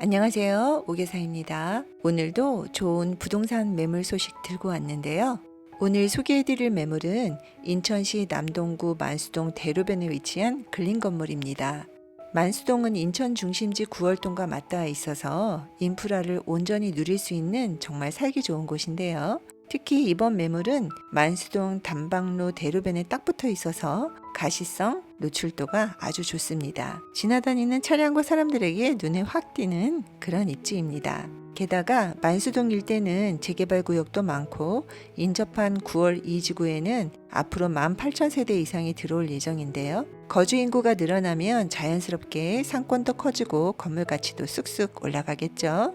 안녕하세요. 오계사입니다. 오늘도 좋은 부동산 매물 소식 들고 왔는데요. 오늘 소개해드릴 매물은 인천시 남동구 만수동 대로변에 위치한 근린 건물입니다. 만수동은 인천 중심지 9월동과 맞닿아 있어서 인프라를 온전히 누릴 수 있는 정말 살기 좋은 곳인데요. 특히 이번 매물은 만수동 단방로 대로변에 딱 붙어 있어서 가시성, 노출도가 아주 좋습니다. 지나다니는 차량과 사람들에게 눈에 확 띄는 그런 입지입니다. 게다가 만수동 일대는 재개발 구역도 많고 인접한 9월 2지구에는 앞으로 18,000세대 이상이 들어올 예정인데요. 거주 인구가 늘어나면 자연스럽게 상권도 커지고 건물 가치도 쑥쑥 올라가겠죠.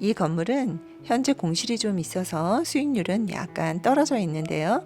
이 건물은 현재 공실이 좀 있어서 수익률은 약간 떨어져 있는데요.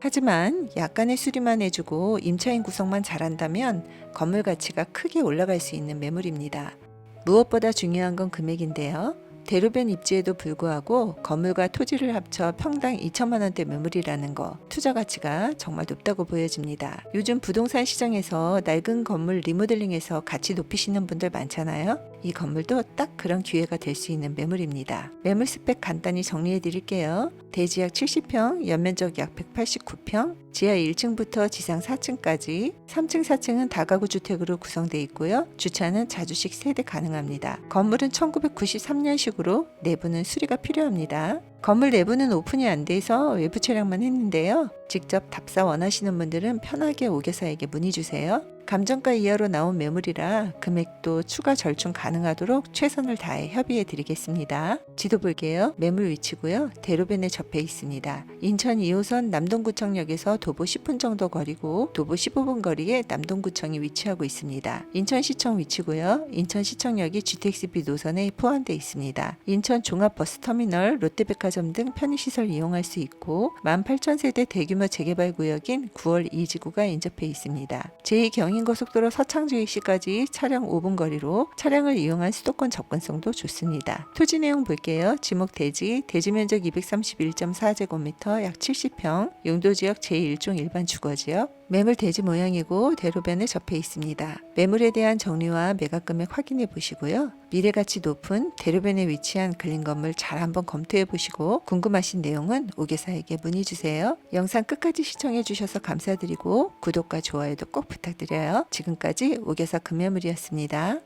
하지만 약간의 수리만 해주고 임차인 구성만 잘한다면 건물 가치가 크게 올라갈 수 있는 매물입니다. 무엇보다 중요한 건 금액인데요. 대로변 입지에도 불구하고 건물과 토지를 합쳐 평당 2천만 원대 매물이라는 거 투자 가치가 정말 높다고 보여집니다. 요즘 부동산 시장에서 낡은 건물 리모델링해서 가치 높이시는 분들 많잖아요. 이 건물도 딱 그런 기회가 될 수 있는 매물입니다. 매물 스펙 간단히 정리해 드릴게요. 대지약 70평, 연면적 약 189평, 지하 1층부터 지상 4층까지 3층, 4층은 다가구 주택으로 구성되어 있고요. 주차는 자주식 세대 가능합니다. 건물은 1993년식으로 내부는 수리가 필요합니다. 건물 내부는 오픈이 안 돼서 외부 촬영만 했는데요. 직접 답사 원하시는 분들은 편하게 오개사에게 문의 주세요. 감정가 이하로 나온 매물이라 금액도 추가 절충 가능하도록 최선을 다해 협의해 드리겠습니다. 지도 볼게요. 매물 위치고요. 대로변에 접해 있습니다. 인천 2호선 남동구청역에서 도보 10분 정도 거리고 도보 15분 거리에 남동구청이 위치하고 있습니다. 인천시청 위치고요. 인천시청역이 GTX-B 노선에 포함되어 있습니다. 인천 종합버스터미널, 롯데백화점 등 편의시설 이용할 수 있고 18,000세대 대규모 재개발 구역인 9월 2지구가 인접해 있습니다. 제2경 인고속도로 서창주행시까지 차량 5분 거리로 차량을 이용한 수도권 접근성도 좋습니다. 토지 내용 볼게요. 지목 대지, 대지 면적 231.4제곱미터 약 70평, 용도지역 제1종 일반 주거지역, 매물 대지 모양이고 대로변에 접해 있습니다. 매물에 대한 정리와 매각 금액 확인해 보시고요. 미래 가치 높은 대로변에 위치한 근린 건물 잘 한번 검토해 보시고 궁금하신 내용은 오개사에게 문의 주세요. 영상 끝까지 시청해 주셔서 감사드리고 구독과 좋아요도 꼭 부탁드려요. 지금까지 오개사 금매물이었습니다.